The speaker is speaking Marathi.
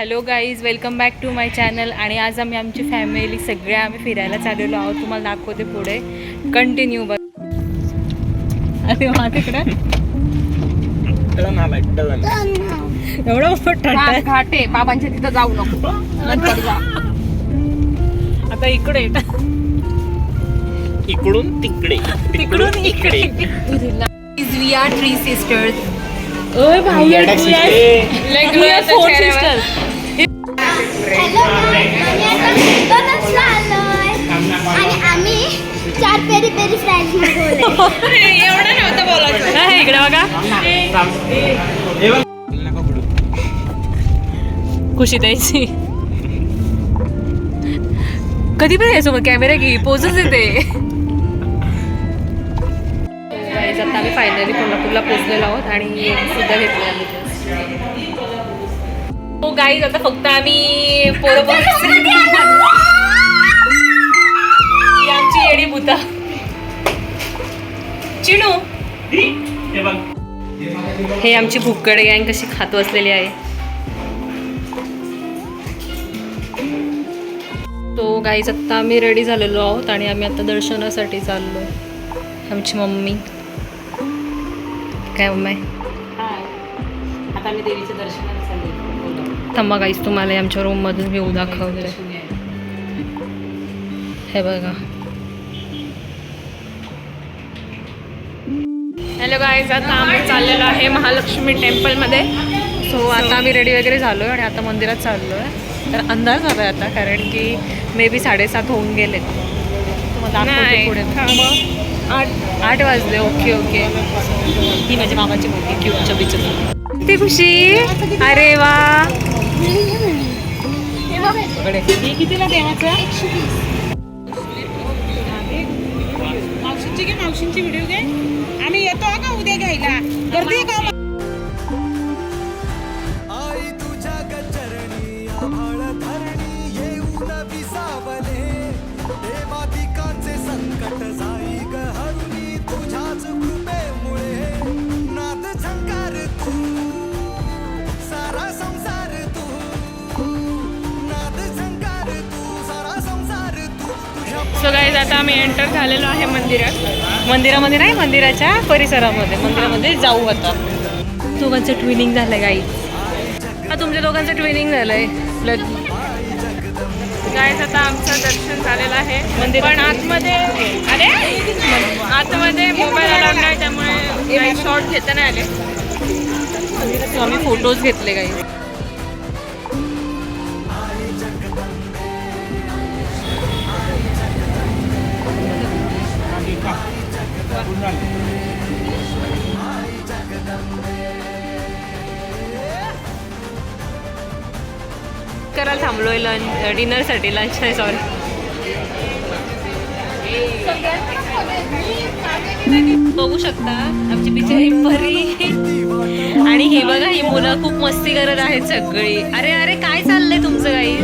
Hello guys welcome back to my channel. आणि आज आम्ही आमची फॅमिली सगळे आम्ही फिरायला चाललेलो आहोत. तुम्हाला दाखवते पुढे. कंटिन्यू बघ. अरे वा तिकडे? एवढं मोठं घाट बाबांच्या तिथं जाऊ नको. आता इकडे इकडून तिकडे तिकडून इकडे. वी आर थ्री सिस्टर्स ओय भाई आणि आम्ही चार पेरी पेरी फ्राईज मागवले खुशी द्यायची कधी पण यायसोबत कॅमेरा घे पोचच येते आता आम्ही फायनली कोल्हापूरला पोचलेलो आहोत आणि सुद्धा घेतलं आम्ही हो गाईज आता फक्त आम्ही पोरं. ही आमची येडी भूता. चिणू हे बघ. हे आमची भुक्कड गँग कशी खात बसलेली आहे. तो गाईच आत्ता आम्ही रेडी झालेलो आहोत आणि आम्ही आता दर्शनासाठी चाललो. आमची मम्मी. काय मम्मी? आता आम्ही देवीच्या दर्शनाला चाललो थांबा गाईच तुम्हाला आमच्या रूममधून व्ह्यू दाखवते हे बघा. हॅलो गाईज आता आम्ही चाललेलो आहे महालक्ष्मी टेम्पलमध्ये सो आता आम्ही रेडी वगैरे झालो आहे आणि आता मंदिरात चाललो आहे तर अंदाज झाला आहे आता कारण की मे बी साडेसात होऊन गेलेत. पुढे. आठ आठ वाजले. ओके ओके ही माझ्या मामाची मुलगी क्यूटच्या बिचर ती खुशी? अरे वा. कितीला देवाचं मावशींची घे मावशींची व्हिडिओ घे. आम्ही येतो का उद्या घ्यायला. गर्दी का? आता आम्ही एंटर झालेलो आहे मंदिरात. मंदिरामध्ये नाही मंदिराच्या परिसरामध्ये. मंदिरामध्ये जाऊ आता. दोघांचं ट्विनिंग झालंय गाई हा तुमच्या दोघांचं ट्विनिंग झालंय. गाईज आता आमचं दर्शन झालेलं आहे. मंदिर पण आतमध्ये अरे? आतमध्ये मोबाईल अलाउड नाही त्यामुळे शॉर्ट घेता नाही आले. आम्ही फोटोज घेतले काही करायला थांबलोय लंच डिनरसाठी लंच नाही सॉरी बघू शकता आमची बिचारी बरी. आणि ही बघा ही मुलं खूप मस्ती करत आहेत सगळी. अरे अरे काय चाललंय तुमचं काही?